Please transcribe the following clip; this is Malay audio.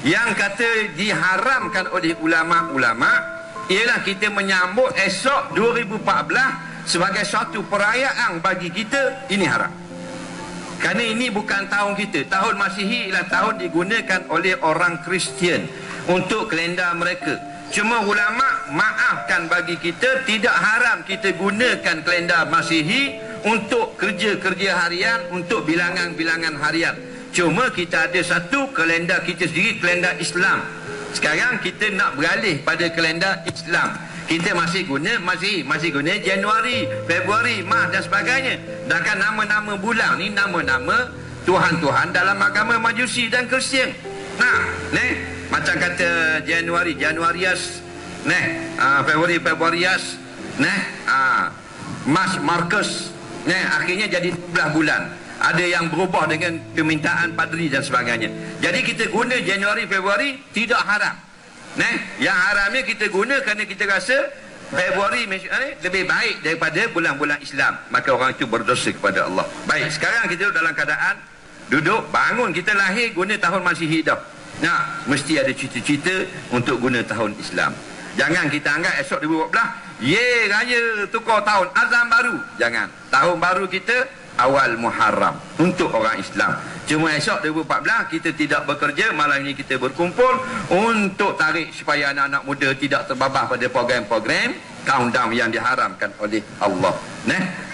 Yang kata diharamkan oleh ulama-ulama ialah kita menyambut esok 2014 sebagai suatu perayaan bagi kita ini haram. Kerana ini bukan tahun kita. Tahun Masihi ialah tahun digunakan oleh orang Kristian untuk kalender mereka. Cuma ulama maafkan bagi kita tidak haram kita gunakan kalender Masihi untuk kerja-kerja harian, untuk bilangan-bilangan harian. Cuma kita ada satu kalender kita sendiri, kalender Islam. Sekarang kita nak beralih pada kalender Islam. Kita masih guna masih masih guna Januari, Februari, Mac dan sebagainya. Sedangkan nama-nama bulan ni nama-nama Tuhan-Tuhan dalam agama Majusi dan Kristian. Nah, ne macam kata Januari, Januarius, ne, uh, Februari, Februarius, ne, uh, Mas Marcus, ne, akhirnya jadi belah bulan ada yang berubah dengan permintaan padri dan sebagainya. Jadi kita guna Januari Februari tidak haram. Nah, yang haramnya kita guna kerana kita rasa Februari eh, lebih baik daripada bulan-bulan Islam. Maka orang itu berdosa kepada Allah. Baik, sekarang kita dalam keadaan duduk bangun kita lahir guna tahun Masihi dah. Nah, mesti ada cita-cita untuk guna tahun Islam. Jangan kita anggap esok 2014, ye raya tukar tahun azam baru. Jangan. Tahun baru kita awal Muharram untuk orang Islam. Cuma esok 2014 kita tidak bekerja, malam ini kita berkumpul untuk tarik supaya anak-anak muda tidak terbabah pada program-program countdown yang diharamkan oleh Allah. Nah,